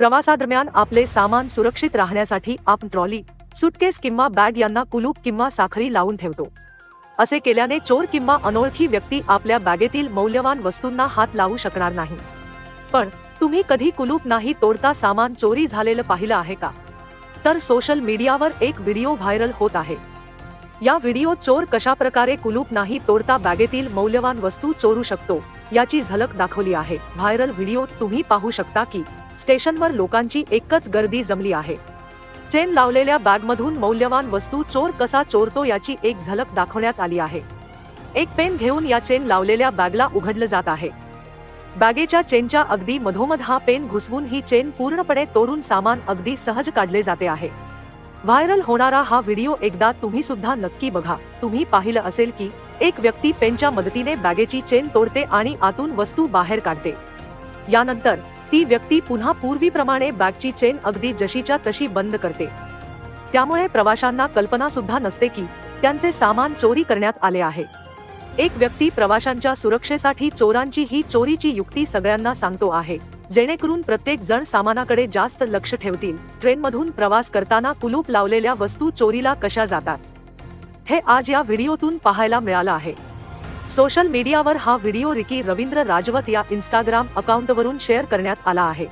प्रवासादरम्यान आपले सामान सुरक्षित राहण्यासाठी आपण ट्रॉली सुटकेस किंवा बॅग यांना कुलूप किंवा साखळी लावून ठेवतो. असे केल्याने चोर किंवा अनोळखी व्यक्ती आपल्या बॅगेतील मौल्यवान वस्तूंना हात लावू शकणार नाही. पण तुम्ही कधी कुलूप नाही तोडता सामान चोरी झालेलं पाहिलं आहे का? तर सोशल मीडियावर एक व्हिडिओ व्हायरल होत आहे. या व्हिडिओ चोर कशा प्रकारे कुलूप नाही तोडता बॅगेतील मौल्यवान वस्तू चोरू शकतो याची झलक दाखवली आहे. व्हायरल व्हिडिओ तुम्ही पाहू शकता की स्टेशनवर लोकांची एकच गर्दी जमली आहे. चेन लावलेल्या बॅगमधून मौल्यवान वस्तू चोर कसा चोरतो याची एक झलक दाखवण्यात आली आहे. एक पेन घेऊन या चेन लावलेल्या बॅगला उघडलं जात आहे. बॅगेच्या चेनच्या अगदी मधोमध हा पेन घुसवून ही चेन पूर्णपणे तोडून सामान अगदी सहज काढले जाते आहे. व्हायरल होणारा हा व्हिडिओ एकदा तुम्ही सुद्धा नक्की बघा. तुम्ही पाहिलं असेल की एक व्यक्ती पेनच्या मदतीने बॅगेची चेन तोडते आणि आतून वस्तू बाहेर काढते. यानंतर ती व्यक्ती पुन्हा पूर्वीप्रमाणे बॅगची चेन अगदी जशीच्या तशी बंद करते. त्यामुळे प्रवाशांना कल्पना सुद्धा नसते की त्यांचे सामान चोरी करण्यात आले आहे. एक व्यक्ती प्रवाशांच्या सुरक्षेसाठी चोरांची ही चोरीची युक्ती सगळ्यांना सांगतो आहे जेणेकरून प्रत्येक जण सामानाकडे जास्त लक्ष ठेवतील. ट्रेनमधून प्रवास करताना कुलूप लावलेल्या वस्तू चोरीला कशा जातात? हे आज या व्हिडिओतून पाहायला मिळालं आहे. सोशल मीडियावर हा व्हिडिओ रिकी रवींद्र राजवत या इंस्टाग्राम अकाउंटवरून शेअर करण्यात आला आहे.